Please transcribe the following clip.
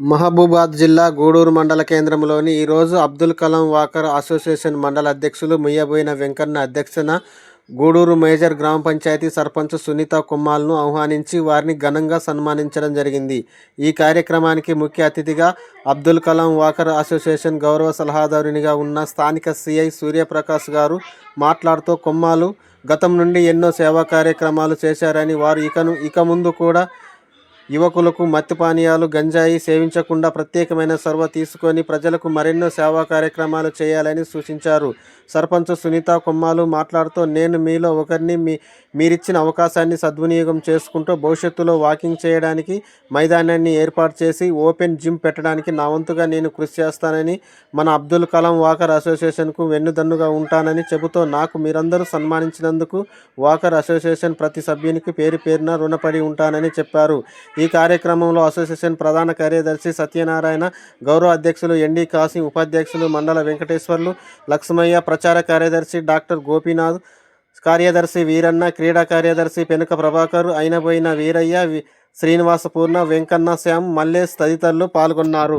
మహబూబాద్ జిల్లా గూడూరు మండల కేంద్రంలోని ఈరోజు అబ్దుల్ కలాం వాకర్ అసోసియేషన్ మండల అధ్యక్షులు ముయ్యబోయిన వెంకన్న అధ్యక్షన గూడూరు మేజర్ గ్రామ పంచాయతీ సర్పంచ్ సునీత కుమ్మాల్ను ఆహ్వానించి వారిని ఘనంగా సన్మానించడం జరిగింది. ఈ కార్యక్రమానికి ముఖ్య అతిథిగా అబ్దుల్ కలాం వాకర్ అసోసియేషన్ గౌరవ సలహాదారునిగా ఉన్న స్థానిక సిఐ సూర్యప్రకాష్ గారు మాట్లాడుతూ కొమ్మాలు గతం నుండి ఎన్నో సేవా కార్యక్రమాలు చేశారని వారు ఇకను ఇక ముందు కూడా యువకులకు మత్తు పానీయాలు గంజాయి సేవించకుండా ప్రత్యేకమైన సర్వ తీసుకొని ప్రజలకు మరెన్నో సేవా కార్యక్రమాలు చేయాలని సూచించారు. సర్పంచ్ సునీత కొమ్మాలు మాట్లాడుతూ నేను మీలో ఒకరిని మీ మీరిచ్చిన అవకాశాన్ని సద్వినియోగం చేసుకుంటూ భవిష్యత్తులో వాకింగ్ చేయడానికి మైదానాన్ని ఏర్పాటు చేసి ఓపెన్ జిమ్ పెట్టడానికి నా వంతుగా నేను కృషి చేస్తానని మన అబ్దుల్ కలాం వాకర్ అసోసియేషన్కు వెన్నుదన్నుగా ఉంటానని చెబుతూ నాకు మీరందరూ సన్మానించినందుకు వాకర్ అసోసియేషన్ ప్రతి సభ్యునికి పేరు పేరున రుణపడి ఉంటానని చెప్పారు. ఈ కార్యక్రమంలో అసోసియేషన్ ప్రధాన కార్యదర్శి సత్యనారాయణ గౌరవ అధ్యక్షులు ఎండి కాసిం ఉపాధ్యక్షులు మండల వెంకటేశ్వర్లు లక్ష్మయ్య ప్రచార కార్యదర్శి డాక్టర్ గోపీనాథ్ కార్యదర్శి వీరన్న క్రీడా కార్యదర్శి పెనుక ప్రభాకర్ అయినపోయిన వీరయ్య శ్రీనివాసపూర్ణ శ్రీనివాస పూర్ణ వెంకన్న శ్యామ్ మల్లేష్ తదితరులు పాల్గొన్నారు.